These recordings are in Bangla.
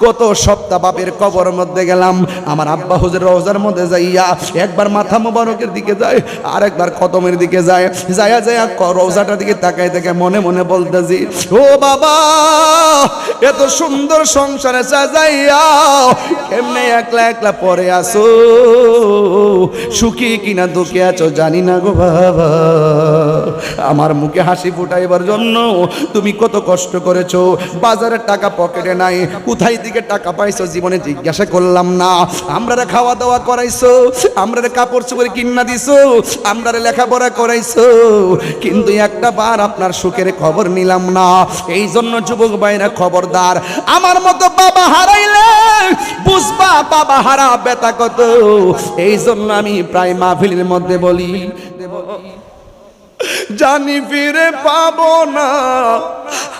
গত সপ্তাহ বাপের কবর মধ্যে গেলাম। আমার আব্বা হুজুর রোজার মধ্যে যাইয়া একবার মাথা মোবারকের দিকে যায় আর একবার কদমের দিকে যায়। যায়া যায়া রোজাটার দিকে তাকাই থেকে মনে মনে বলতেছি, ও বাবা, এত সুন্দর সংসারে সাজাইয়া এমনি একলা একলা পরে আসো সুখী কিনা দুঃখে আছো জানি না গো বাবা। আমার মুখে হাসি ফুটাইবার জন্য তুমি কত কষ্ট করেছ। বাজারের টাকা পকেটে নাই, কোথায় দিকে টাকা পাইছো, জীবনে জিজ্ঞাসা করলাম না। আমরা খাওয়া দাওয়া করাইছো আমরা কাপড় চোপড় কিনা দিছো আমরা লেখাপড়া করাইছো। কিন্তু একটা বার আপনার সুখের খবর নিলাম না। এই জন্য যুবক ভাইরা খবরদার, আমার মতো বাবা হারাইলে বুঝবা বাবা হারা বেতা কত। এই জন্য আমি প্রায় মাহফিলের মধ্যে বলি, জানি ফিরে পাবো না,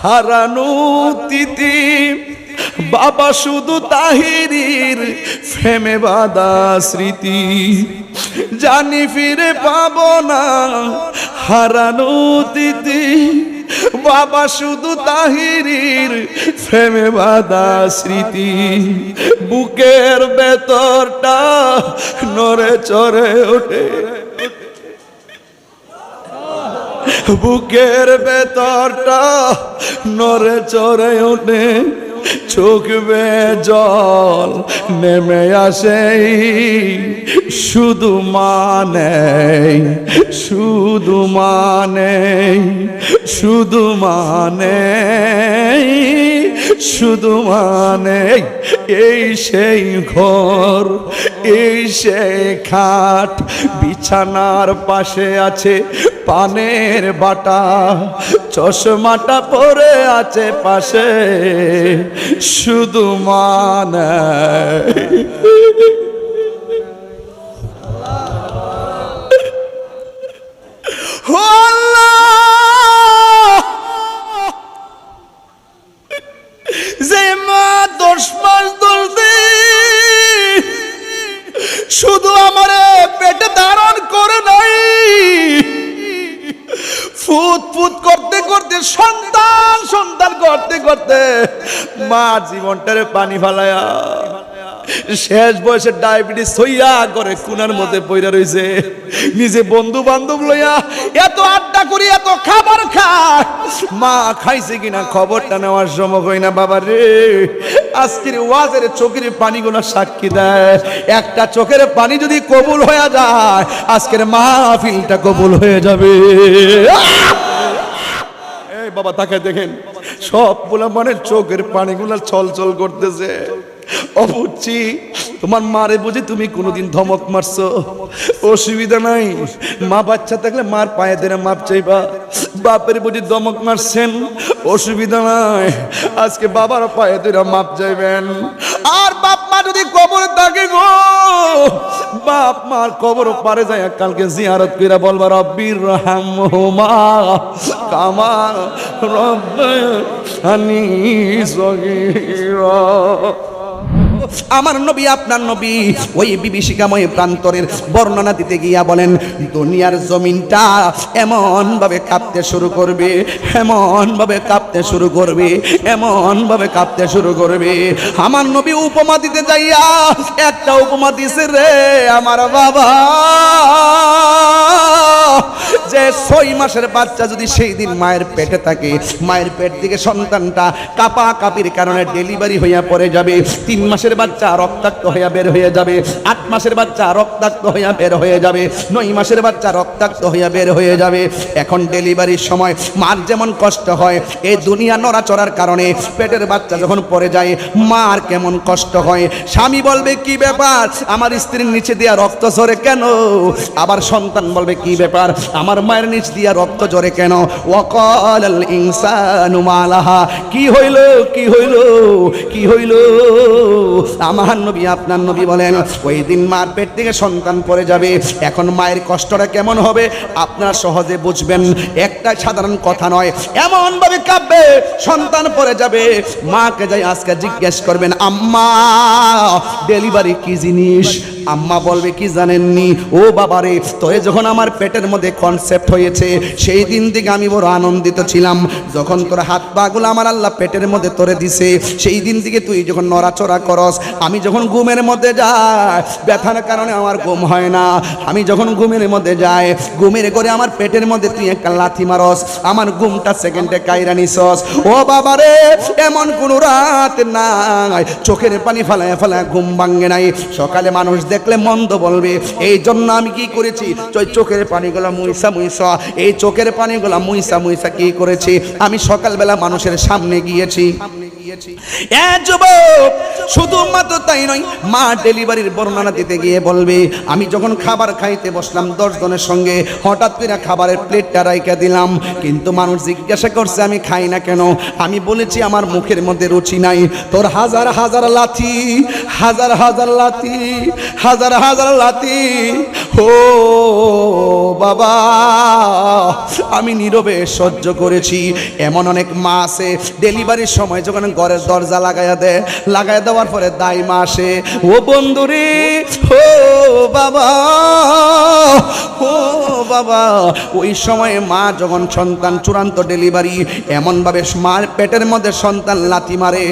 হারানো তিতি বাবা শুধু তাহিরির ফেমে বাদা স্মৃতি। জানি ফিরে পাব না হারানো তিতি বাবা শুধু তাহিরির ফেমে বাদা স্মৃতি। বুকের ভেতরটা নড়ে চড়ে ওঠে। বুকের ভেতরটা নড়ে চড়ে ওঠে। চোখ বে জল, নেমে আসে শুধু মানে শুধু মানে শুধু মানে শুধু মানে এই সেই ঘর, এই সেই খাট, বিছানার পাশে আছে পানের বাটা চশমাটা পরে আছে পাশে শুধু মানে জীবনটারে পানি ফালায়া। শেষ বয়সে ডায়াবেটিস হইয়া করে কুনার মধ্যে পইরা রইছে। নিজে বন্ধু বান্ধব লইয়া এত আড্ডা করি, এত খাবার খায় মা খাইছে কিনা খবরটা নেওয়ার সময় হই না, বাবা রে। আজকের ওয়াজের চোখের পানিগুলো সাক্ষী দেয়। একটা চোখের পানি যদি কবুল হয়ে যায়, আজকের মাহফিলটা কবুল হয়ে যাবে। এই বাবা তাকে দেখেন। সব বলে মানে চোখের পানিগুলো ছল করতেছে। অবুচ্ছি তোমার মারে বুঝি তুমি কোনোদিন ধমক মারছো? অসুবিধা নাই, মা বাচ্চা থাকলে মার পায়ে ধরে মাপ চাইবা। বাপের বুঝি ধমক মারছেন, অসুবিধা নাই, আজকে বাবার পায়ে ধরে মাপ চাইবেন। আর বাপ মা যদি কবর থাকে গো বাপ মার কবর পারে যায় কালকে জিয়ারত কইরা বলবা রব্বির রহমহুমা কামা রব্বানি সগীরা। আমার নবী, আপনার নবী, ওই বিভীষিকাময় প্রান্তরের বর্ণনা দিতে গিয়া বলেন, দুনিয়ার জমিনটা এমন ভাবে কাঁপতে শুরু করবে এমন ভাবে কাঁপতে শুরু করবে এমন ভাবে কাঁপতে শুরু করবে। আমার নবী উপমা দিতে যাইয়া একটা উপমা দিছে রে আমার বাবা। যে ছয় মাসের বাচ্চা যদি সেই দিন মায়ের পেটে থাকে, মায়ের পেট থেকে সন্তানটা কাপা কাপির কারণে ডেলিভারি হইয়া পড়ে যাবে, তিন মাসের বাচ্চা রক্তাক্ত হইয়া বের হয়ে যাবে, আট মাসের বাচ্চা রক্তাক্ত হইয়া বের হয়ে যাবে, নয় মাসের বাচ্চা রক্তাক্ত হইয়া বের হয়ে যাবে। এখন ডেলিভারির সময় মার যেমন কষ্ট হয়, এই দুনিয়া নড়াচড়ার কারণে পেটের বাচ্চা যখন পড়ে যায়, মার কেমন কষ্ট হয়। স্বামী বলবে, কি ব্যাপার? আমার স্ত্রীর নিচে দেওয়া রক্ত ঝরে কেন? আবার সন্তান বলবে, কি ব্যাপার? আমার মায়ের নিচ দিয়া রক্ত ঝরে কেন? ওয়াকাল আল ইনসানু মালাহা। কি হইল কি হইল কি হইল? আমার নবী, আপনার নবী বলেন, ওই দিন মার পেট থেকে সন্তান পড়ে যাবে। এখন মায়ের কষ্টটা কেমন হবে? আপনারা সহজে বুঝবেন। একটা সাধারণ কথা নয় এমন ভাবে কাঁপবে, সন্তান পড়ে যাবে। মাকে যাই আজকে জিজ্ঞেস করবেন, আম্মা ডেলিভারি কি জিনিস? আম্মা বলবে, কি জানেননি? ও বাবারে তোরে যখন আমার পেটের মধ্যে কনসেপ্ট হয়েছে, সেই দিন থেকে আমি বড় আনন্দিত ছিলাম। যখন তোর হাত পাগুলো আমার আল্লাহ পেটের মধ্যে তোরে দিছে, সেই দিন থেকে তুই যখন নড়াচড়া করস, আমি যখন ঘুমের মধ্যে যাই, ব্যথার কারণে আমার ঘুম হয় না। আমি যখন ঘুমের মধ্যে যাই, ঘুমের করে আমার পেটের মধ্যে তুই একটা লাথি মারস, আমার ঘুমটা সেকেন্ডে কাইরা নিছস। ও বাবারে, এমন কোনো রাত নাই, চোখের পানি ফেলায় ফেলায় ঘুম ভাঙ্গে নাই। সকালে মানুষ দেখলে মন্দ বলবে। এই জন্য আমি কি করেছি? চোখের পানিগুলা মুইসা মুইসা, এই চোখের পানিগুলা মুইসা মুইসা কি করেছি? আমি সকালবেলা মানুষের সামনে গিয়েছি। যুবক, শুধুমাত্র তাই নয়, মা ডেলিভারির বর্ণনা দিতে গিয়ে বলবে, আমি যখন খাবার খাইতে বসলাম দশ জনের সঙ্গে, হঠাৎ করে খাবারের প্লেটটা রাইকা দিলাম। কিন্তু মানুষ জিজ্ঞাসা করছে, আমি খাই না কেন? আমি বলেছি, আমার মুখের মধ্যে রুচি নাই। তোর হাজার হাজার লাথি, হাজার হাজার লাথি, হাজার হাজার লাথি। ও বাবা, আমি নীরবে সহ্য করেছি। এমন অনেক মা আছে, ডেলিভারির সময় যখন ঘরের দরজা লাগাইয়া দে। লাগাই দেওয়ার পরে দাই মা আসে, ও বন্ধুরে, ও বাবা ও বাবা। ওই সময়ে মা যখন সন্তান চূড়ান্ত ডেলিভারি, এমনভাবে মার পেটের মধ্যে সন্তান লাথি মারে,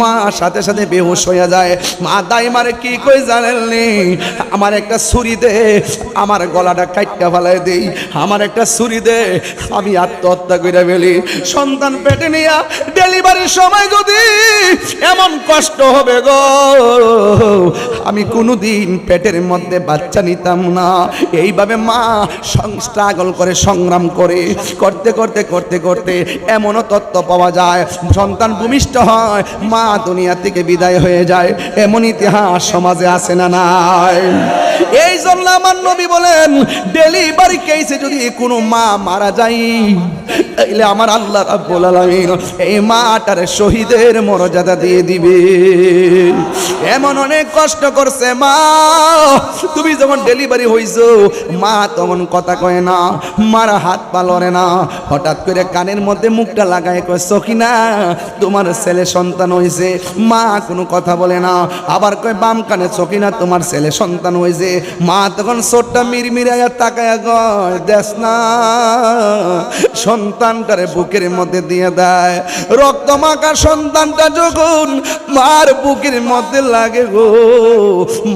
মা সাথে সাথে বেহুশ হয়ে যায়। মা দাই মারে কি কই জানেন জানেননি আমার একটা ছুরি দে, আমার গলাটা কাটটা ফেলায় দেই, আমার একটা ছুরি দে, আমি আত্মহত্যা করে ফেলি। সন্তান পেটে নিয়া ডেলিভারির সময় যদি এমন কষ্ট হবে গো। আমি কোনোদিন পেটের মধ্যে বাচ্চা নিতাম না। এইভাবে মা স্ট্রাগল করে, সংগ্রাম করে, করতে করতে করতে করতে এমনও তত্ত্ব পাওয়া যায়। সন্তান ভূমিষ্ঠ হয়, মা দুনিয়া থেকে বিদায় হয়ে যায়। এমন ইতিহাস সমাজে আসে না নাই? এই জন্য আমার নবী বলেন ডেলিভারি কেসে যদি কোনো মা মারা যায়, তাইলে আমার আল্লাহ রাব্বুল আলামিন এই মাটার শহীদের মর্যাদা দিয়ে দিবে। এমন অনেক কষ্ট করছে মা। তুমি যখন ডেলিভারি হইছো, মা তখন কথা কয় না, মার হাত পা লড়ে না। হঠাৎ করে কানের মধ্যে মুখটা লাগায় কয়, সখিনা, তোমার ছেলে সন্তান হয়েছে মা কোনো কথা বলে না। আবার কয়, বাম কানে সখিনা, তোমার ছেলে সন্তান হয়েছে মা তখন চোটটা মিরমিরাইয়া তাকায়া গয় দেশ না, সন্তানটারে বুকের মধ্যে দিয়ে দেয়। রক্ত মাখা সন্তানটা যখন মার বুকের মধ্যে লাগে গো,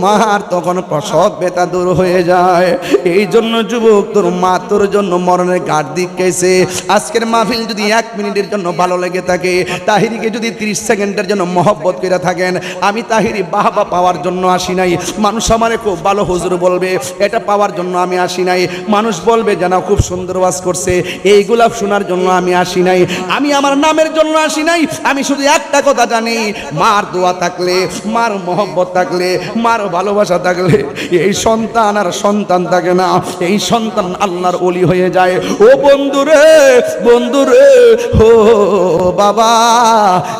মার তখন প্রসব বেতা দূর হয়ে যায়। এই জন্য যুবক, তোর মা তোর জন্য মরণের গাঢ় দিক গেছে আজকের মাহফিল যদি এক মিনিটের জন্য ভালো লেগে থাকে, তাহিরিকে যদি তিরিশ সেকেন্ডের জন্য মহব্বত করে থাকেন, আমি তাহিরি বাহবা পাওয়ার জন্য আসি নাই। মানুষ আমারে খুব ভালো হুজুর বলবে, এটা পাওয়ার জন্য আমি আসি নাই। মানুষ বলবে যেন খুব সুন্দর ওয়াজ করছে। এইগুলা শোনার জন্য আমি আসি নাই। আমি আমার নামের জন্য আসি নাই। আমি শুধু একটা কথা জানি, মার দোয়া থাকলে, মার মহব্বত থাকলে, মার ভালোবাসা থাকলে, এই সন্তান আর সন্তান থাকে না। এই সন্তান আল্লাহর অলি হয়ে যায়। ও বন্ধুরে বন্ধুরে ও বাবা,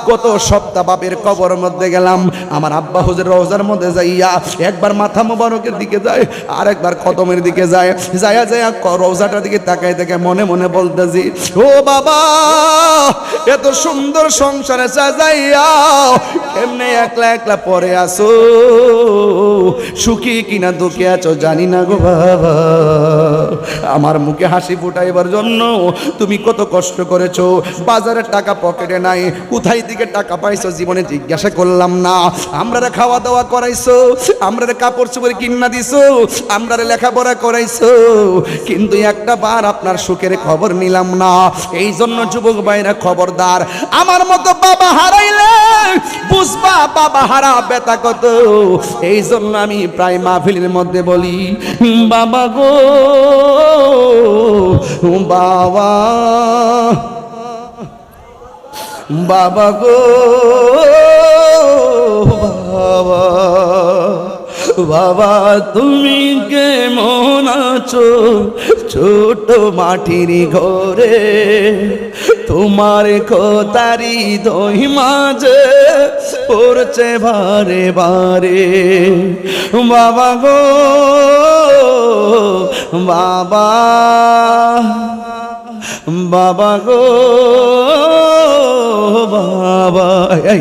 কত সপ্তাহ বাপের কবর মধ্যে গেলাম। আমার আব্বা হুজুর রোজার মধ্যে যাইয়া একবার মাথা মোবারকের দিকে যায় আর একবার কদমের দিকে যায়, যায়া যায়া রোজাটার দিকে তাকাই দেখে মনে মনে বলতেছি, ও বাবা, এত সুন্দর সংসারে সাজাইয়া, এমনি একলা একলা পরে আসো সুখী কিনা দুঃখে আছো জানি না গো বাবা। আমার মুখে হাসি ফুটাইবার জন্য, তুমি কত কষ্ট করেছ বাজারের টাকা পকেটে নাই, কোথায় দিকে টাকা পাইছো জীবনে জিজ্ঞাসা করলাম না। আমরা খাওয়া দাওয়া করাইছো আমরা কাপড় চোপড় কিনা দিছো আমরা লেখাপড়া করাইছো? কিন্তু একটা বার আপনার সুখের খবর নিলাম না। এই জন্য যুবক ভাইরা খবরদার, আমার মতো বাবা হারাইলে বুঝবা বাবা হারা বেতা কত? এই জন্য আমি প্রায় মাহফিলের মধ্যে বলি, বাবা গো, বাবা বাবা গো, বাবা। বাবা, তুমি কেমন আছো? ছোট মাটির ঘরে তোমার কোতারি দই মাঝে পড়ছে বারে বারে। বাবা গো, বাবা বাবা গো, বাবা, এই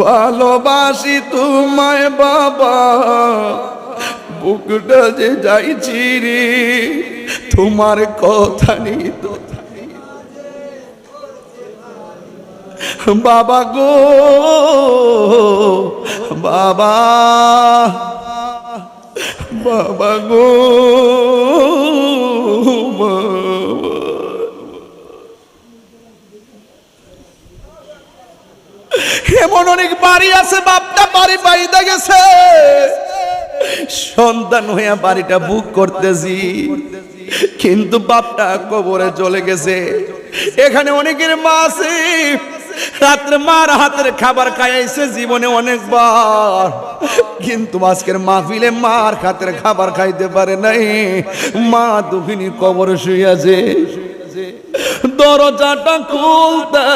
ভালোবাসি তোমায় বাবা, বুকটা যে যাইছি রে তোমার কথা নেই তো বাবা গো, বাবা বাবা গো। এমন অনেক বাড়ি আছে, বাপটা বাড়ি পাইতে গেছে। সন্তান হইয়া বাড়িটা বুক করতেছি। কিন্তু বাপটা কবরে চলে গেছে। এখানে অনেকের মা আছে। রাত্রে মার হাতের খাবার খাইছে জীবনে অনেকবার। কিন্তু আজকের মাহফিলে মার হাতের খাবার খাইতে পারে নাই। মা দুখিনী কবরে শুয়ে দরজাটা খুলতে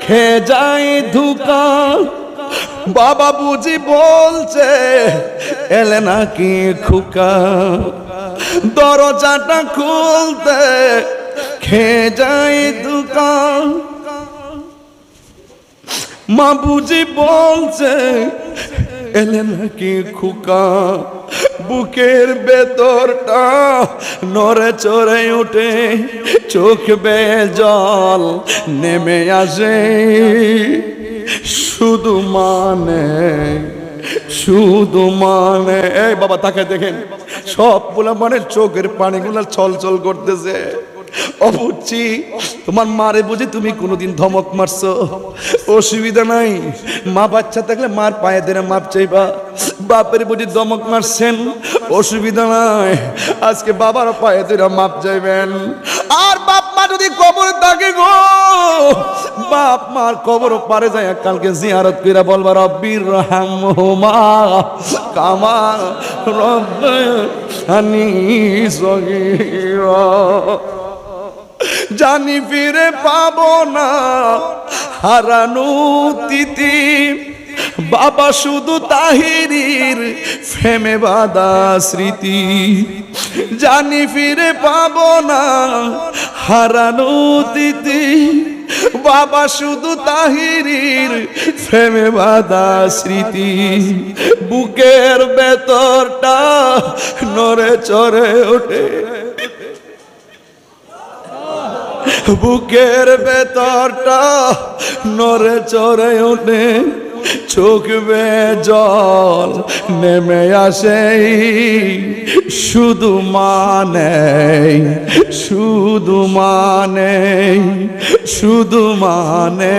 খেয়ে যায় ধুকান বাবা বুঝি বলছে, এলে নাকি খুকা দরজাটা খুলতে খেয়ে যায় দোকান মা বুঝি বলছে এলে নাকি খুকা, বুকের ভেতরটা নড়ে চড়ে উঠে, চোখ বে জল নেমে আসে। শুধু মানে শুধু মানে এই বাবা তাকে দেখেন, সবগুলা মানে চোখের পানিগুলা ছল ছল করতেছে। ও তোমার মারে বুঝে তুমি কোনোদিন ধমক মারছো। অসুবিধা নাই, মা বাচ্চা থাকলে মার পায়ে ধরে মাপ চাইবা। বাপের বুঝি ধমক মারছেন, অসুবিধা নাই, আজকে বাবার পায়ে ধরে মাপ চাইবেন। আর বাপ মা যদি কবর থাকে গো, বাপ মার কবর পারে যায় কালকে জিয়ারত কইরা বলবা, রব্বির রহমহুমা, কামা রব্বানি সগীরা। জানি ফিরে পাব না। হারানো তিতি বাবা শুধু তাহিরির ফেমে বাদা স্মৃতি। জানি ফিরে পাব না। হারানো তিতি বাবা শুধু তাহিরির ফেমে বাদা স্মৃতি। বুকের ভেতরটা নড়ে চড়ে ওঠে। বুকের ভেতরটা নরে চড়ে ওঠে, চোখ বে জল নেমে আসে শুধু মানে শুধু মানে শুধু মানে।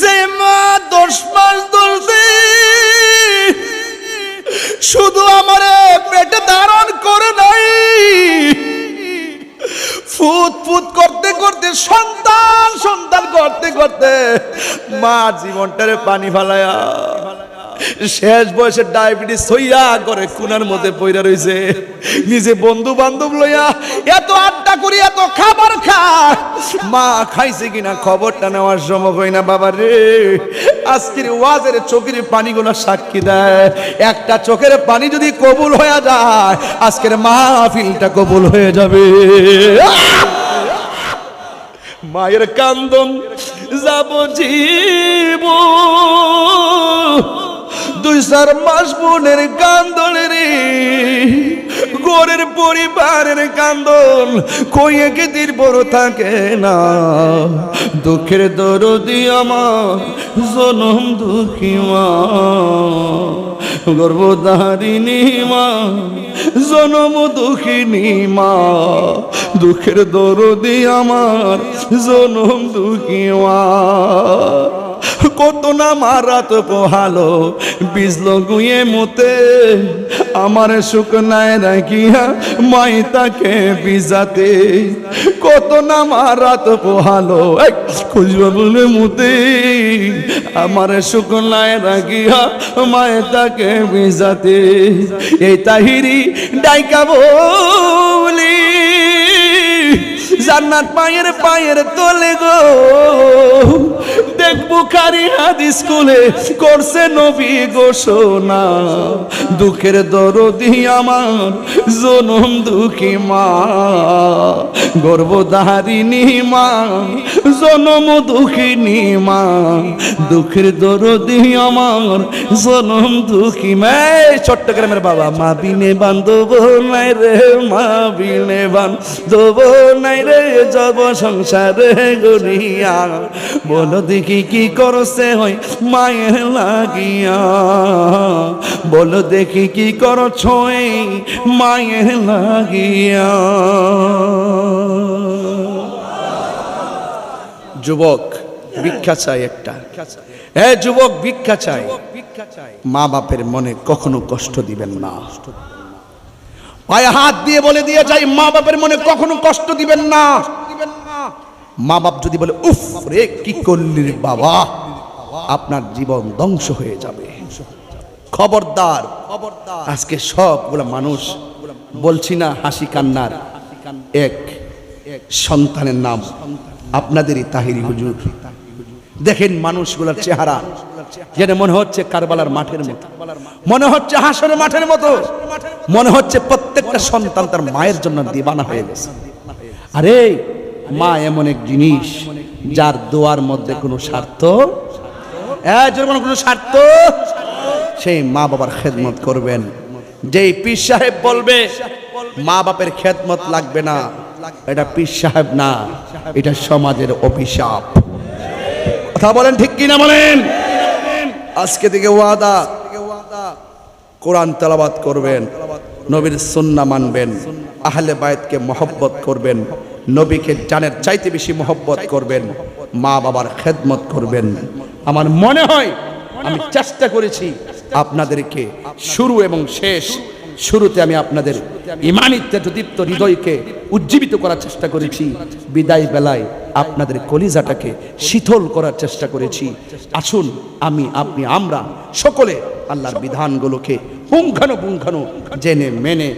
যে মা দশ মাস ধরতে শুধু আমার পেটে ধারণ করে নাই। ফুত ফুত করতে করতে, সন্তান সন্তান করতে করতে মা জীবনটারে পানি ফালায়া শেষ বয়সে ডায়াবেটিস হইয়া করে কুনার মধ্যে পইরা রইছে। নিজে বন্ধু বান্ধব লইয়া এত আড্ডা করি, এত খাবার খায় মা খাইছে কিনা খবরটা নেওয়ার সময় হয় না, বাবা রে। আজকের ওয়াজের চোখের পানিগুলো সাক্ষী দেয়। একটা চোখের পানি যদি কবুল হয়ে যায়, আজকের মাহফিলটা কবুল হয়ে যাবে। মায়ের কান্দন যাব জীব দুই চার মাস বোনের রে। গোরের পরিবারের কান্দন কইয়ে দিন বড় থাকে না। দুঃখের দরদি আমার, জনম দুঃখী মা। গর্ভধারিণী মা, জনম দুঃখিনী মা। দুঃখের দরদি আমার, জনম দুঃখী মা। কত না মারাত পোহালো বিজলো গুয়ে মতে, আমার শুকনায় রাখিয়া মাই তাকে বিজাতে কত না মারাত পোহালো খুঁজবা বলে মুতে, আমার শুকনায় রাখিয়া মায় তাকে বিজাতে এই তাহিরি ডাইকা বলি, জান্নাত পায়ের পায়ের তোলে গো। দেখব খারি হাদিস স্কুলে করছে নবী ঘোষণা। দুঃখের দরদি আমার জনম দুঃখী মা। গর্ভধারিণী মা জনম দুঃখিনী মা। দুঃখের দরদি আমার জনম দুঃখী মা। এই ছোট্ট গ্রামের বাবা, মা বিনে বান্ধব নাই রে, মা বিনে বান্ধব নাই রে জব সংসারে গড়িয়া। বলো দেখি কি করছে হই মায়ের লাগিয়া? বলো দেখি কি করছ মায়ের লাগিয়া? যুবক, ভিক্ষা চাই একটা। হ্যাঁ যুবক, ভিক্ষা চাই। মা বাপের মনে কখনো কষ্ট দিবেন না। পায়ে হাত দিয়ে বলে দিয়ে যাই মা বাপের মনে কখনো কষ্ট দিবেন না। মা বাপ যদি বলে, উফ রে, কি করলি বাবা। আপনার জীবন ধ্বংস হয়ে যাবে। খবরদার খবরদার, আজকে সবগুলো মানুষ বলছি না, হাসি কান্নার এক সন্তানের নাম আপনাদেরই তাহিরি হুজুর। দেখেন মানুষগুলোর চেহারা, যেন মনে হচ্ছে কারবালার মাঠের মতো। মনে হচ্ছে হাসরের মাঠের মতো। মনে হচ্ছে প্রত্যেকটা সন্তান তার মায়ের জন্য দিবানা হয়ে গেছে। আরে মা এমন এক জিনিস যার দোয়ার মধ্যে কোনো স্বার্থ? হ্যাঁ কোনো স্বার্থ? সেই মা বাবার খেদমত করবেন। যেই পীর সাহেব বলবে, মা বাপের খেদমত লাগবে না, এটা পীর সাহেব না, এটা সমাজের অভিশাপ। কথা বলেন ঠিক কিনা বলেন? আজকে থেকে ওয়াদা। কোরআন তেলাবাত করবেন, নবীর সুন্না মানবেন, আহলে বায়তকে মহব্বত করবেন নবীকে জানের চাইতে বেশি মহব্বত করবেন, মা বাবার খেদমত করবেন। আমার মনে হয়, আমি চেষ্টা করেছি আপনাদেরকে শুরু এবং শেষ, শুরুতে আমি আপনাদের ইমানি তেজদীপ্ত হৃদয়কে উজ্জীবিত করার চেষ্টা করেছি। বিদায় বেলায় আপনাদের কলিজাটাকে শীতল করার চেষ্টা করেছি। আসুন, আমি, আপনি, আমরা সকলে আল্লাহর বিধানগুলোকে পুঙ্খানো পুঙ্খানো জেনে, মেনে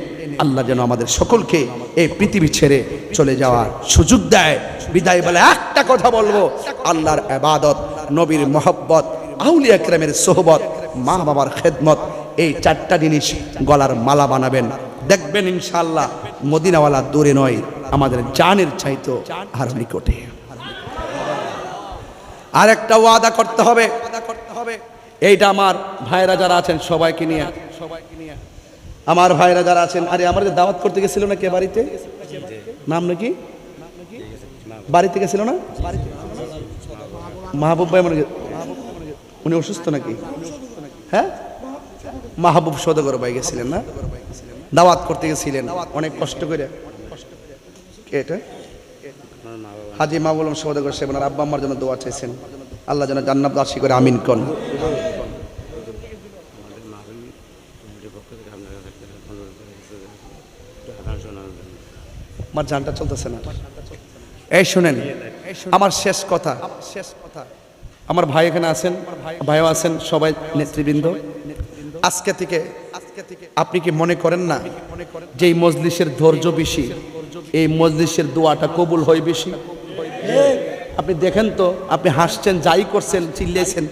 আল্লাহ যেন আমাদের সকলকে এই পৃথিবী ছেড়ে চলে যাওয়ার সুযোগ দেয়। বিদায় বলে একটা কথা বলব, আল্লাহর আবাদত, নবীর মহব্বত, আউলিয়া ক্রামের সোহবত, মা বাবার খেদমত, এই চারটা জিনিস গলার মালা বানাবেন। দেখবেন ইনশাল্লাহ মদিনাওয়ালা দূরে নয়, আমাদের জানের চাইতো আর নিকটে। আর একটা ওয়াদা করতে হবে। এইটা আমার ভাইরা যারা আছেন সবাইকে নিয়ে সবাইকে নিয়ে। আমার ভাইরা যারা আছেন, আরে আমাদের দাওয়াত করতে গেছিল না কে বাড়িতে? নাম নাকি? বাড়িতে গেছিল না? মাহবুব ভাই মনে উনি অসুস্থ নাকি? হ্যাঁ? মাহবুব সদগর ভাই গেছিলেন না? দাওয়াত করতে গেছিলেন। অনেক কষ্ট করে। এটা? হাজি মাহবুলম সদগর সাহেব আব্বা আমার জন্য দোয়া চাইছেন। আল্লাহ যেন জান্নাত দাসি করে, আমিন কন। আমার জানটা চলতেছে না। এই শুনেন, আমার শেষ কথা শেষ কথা আমার ভাই এখানে আছেন, ভাইও আছেন, সবাই নেতৃবৃন্দ। আজকে থেকে আপনি কি মনে করেন না যে মজলিসের ধৈর্য বেশি? এই মজলিসের দোয়াটা কবুল হয় বেশি? আপনি দেখেন তো, আপনি হাসছেন, যাই করছেন চিল্লেছেন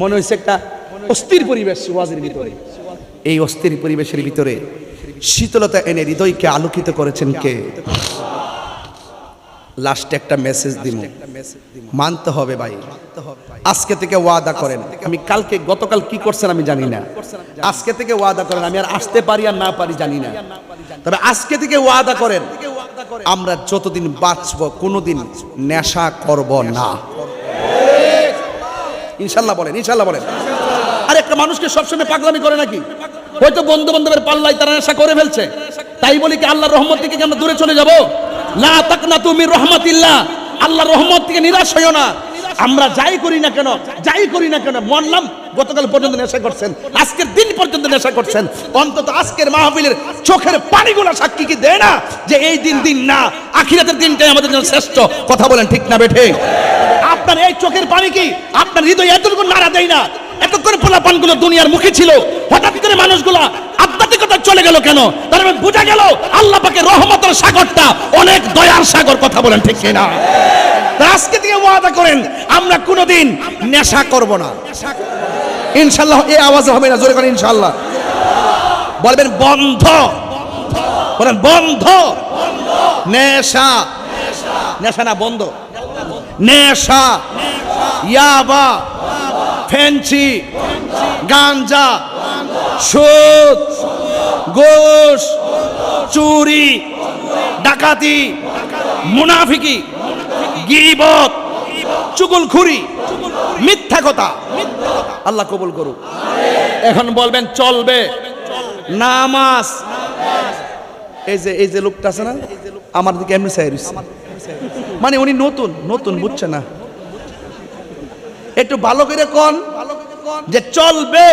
মনে হয়েছে একটা অস্থির পরিবেশ ওয়াজের ভিতরে। এই অস্থির পরিবেশের ভিতরে শীতলতা এনে হৃদয়কে আলোকিত করেছেন কে? লাস্টে একটা মেসেজ দিব মানতে হবে ভাই। আজকে থেকে ওয়াদা করেন। আমি কালকে, গতকাল কি করছেন আমি জানি না। আজকে থেকে ওয়াদা করেন। আমি আর আসতে পারি আর না পারি জানি না। তবে আজকে থেকে ওয়াদা করেন। আমরা যতদিন বাঁচবো, কোনোদিন নেশা করব না। ইনশাল্লাহ বলেন ইনশাল্লাহ বলেন। আর একটা মানুষকে সবসময় পাগলামি করে নাকি? হয়তো বন্ধু বান্ধবের পাল্লায় তারা নেশা করে ফেলছে। তাই বলি কি, আল্লাহর রহমত থেকে আমরা দূরে চলে যাব? লা তাকনা তুমি রহমাতিল্লাহ। আল্লাহর রহমত থেকে নিরাশ হইও না। আমরা যাই করি না কেন? যাই করি না কেন? মরলাম, গতকাল পর্যন্ত নেশা করছেন। আজকের দিন পর্যন্ত নেশা করছেন। অন্তত আজকের মাহফিলের চোখের পানিগুলো সাক্ষী কি দেয় না? যে এই দিন দিন না, আখিরাতের দিনটাই আমাদের জন্য শ্রেষ্ঠ। কথা বলেন ঠিক না, বেঠে? আপনার এই চোখের পানি কি? আপনার হৃদয় এতটুকু নাড়া দেয় না? এত করে পোলাপানগুলো দুনিয়ার মুখে ছিল, হঠাৎ করে মানুষগুলো আধ্যাত্মিকতা চলে গেল কেন? তার মানে বোঝা গেল আল্লাহ পাকে রহমতের সাগরটা অনেক দয়ার সাগর, কথা বলেন ঠিক তা আজকে থেকে ওয়াদা করেন, আমরা কোনোদিন নেশা করব না। ইনশাল্লাহ, এই আওয়াজ হবে না, জোরে করেন ইনশাল্লাহ। বলবেন বন্ধ। বলেন বন্ধ। নেশা। নেশা না, বন্ধ। নেশা। ইয়াবা। ফেন্সি গাঞ্জা সুদ গোশ, চুরি, ডাকাতি, মুনাফিকি, গিবত চুগলখুরি মিথ্যা কথা। আল্লাহ কবুল করুক। এখন বলবেন, চলবে। নামাজ। এই যে এই যে লোকটা আছে না, আমার দিকে এমনি রইছে। মানে উনি নতুন নতুন, বুঝছে না। একটু ভালো করে কন? যে চলবে।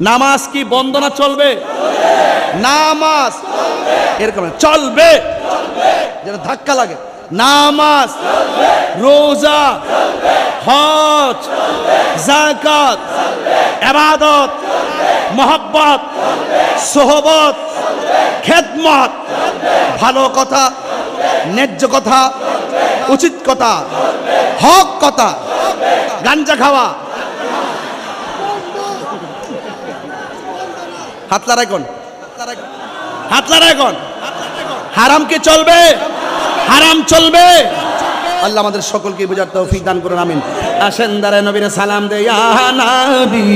নামাজ কি বন্ধ না চলবে? নামাজ। এরকম চলবে। যেন ধাক্কা লাগে। নামাজ। রোজা। হজ। জাকাত এবাদত মোহাব্বত। সোহবত। খেদমত। ভালো কথা। ন্যায্য কথা। উচিত কথা, হক কথা, গাঞ্জা খাওয়া। হাতলা রাখুন হাতলা রাখুন হারাম কি চলবে? হারাম চলবে। আল্লাহ আমাদের সকলকে বোঝার তৌফিক দান করুন, আমিন। আসেন দারে নবীর সালাম দে ইয়া নবী।